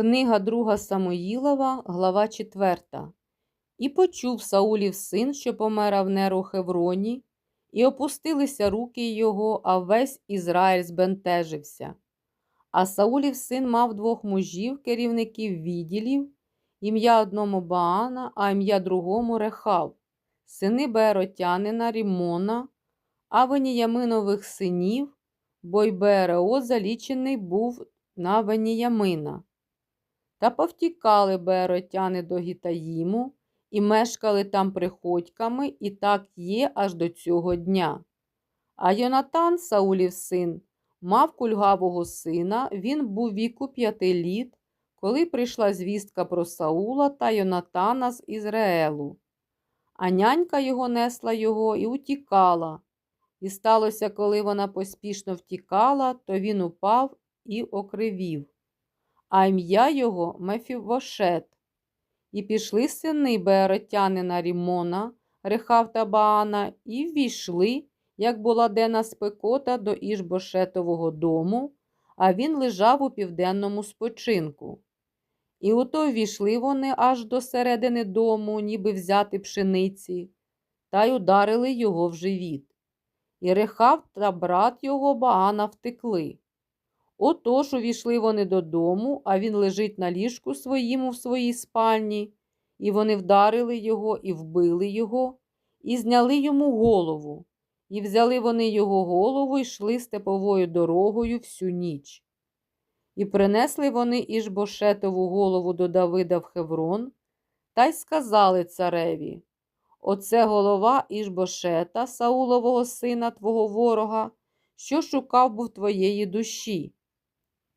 Книга друга Самоїлова, глава 4. І почув Саулів син, що помер Авнер у Хевроні, і опустилися руки його, а весь Ізраїль збентежився. А Саулів син мав двох мужів, керівників відділів, ім'я одному Баана, а ім'я другому Рехав, сини Беротянина, Рімона, а Веніяминових синів, бо й Берео залічений був на Веніямина. Та повтікали Беротяни до Гітаїму і мешкали там приходьками, і так є аж до цього дня. А Йонатан, Саулів син, мав кульгавого сина, він був віку п'яти літ, коли прийшла звістка про Саула та Йонатана з Ізраїлу. А нянька його несла його і утікала. І сталося, коли вона поспішно втікала, то він упав і окривів а ім'я його Мефівошет. І пішли сини Беоротянина Рімона, Рехав та Баана, і ввійшли, як була денна спекота до Ішбошетового дому, а він лежав у південному спочинку. І ото ввійшли вони аж до середини дому, ніби взяти пшениці, та й ударили його в живіт. І Рехав та брат його Баана втекли. Отож увійшли вони додому, а він лежить на ліжку своїм в своїй спальні, і вони вдарили його і вбили його, і зняли йому голову, і взяли вони його голову і йшли степовою дорогою всю ніч. І принесли вони Ішбошетову голову до Давида в Хеврон, та й сказали цареві Оце голова Ішбошета, Саулового сина твого ворога, що шукав був твоєї душі.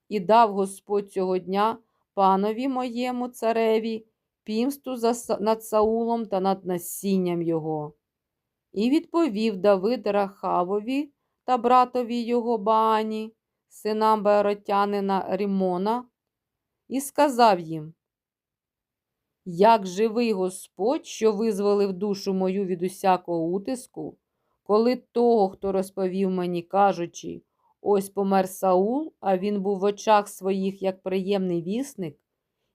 І дав Господь цього дня панові моєму цареві пімсту над Саулом та над насінням його. І відповів Давид Рахавові та братові його Баані, синам Беоротянина Рімона, і сказав їм, Як живий Господь, що визволив душу мою від усякого утиску, коли того, хто розповів мені, кажучи, Ось помер Саул, а він був в очах своїх як приємний вісник.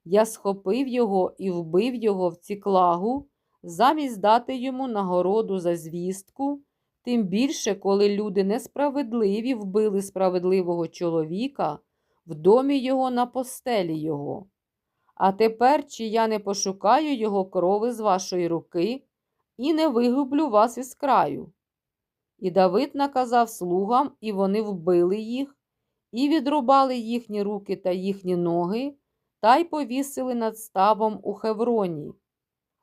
Я схопив його і вбив його в ціклагу, замість дати йому нагороду за звістку, тим більше, коли люди несправедливі вбили справедливого чоловіка в домі його на постелі його. А тепер, чи я не пошукаю його крови з вашої руки і не вигублю вас із краю. І Давид наказав слугам, і вони вбили їх, і відрубали їхні руки та їхні ноги, та й повісили над ставом у Хевроні.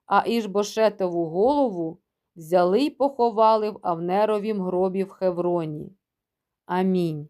А Ішбошетову голову взяли й поховали в Авнеровім гробі в Хевроні. Амінь.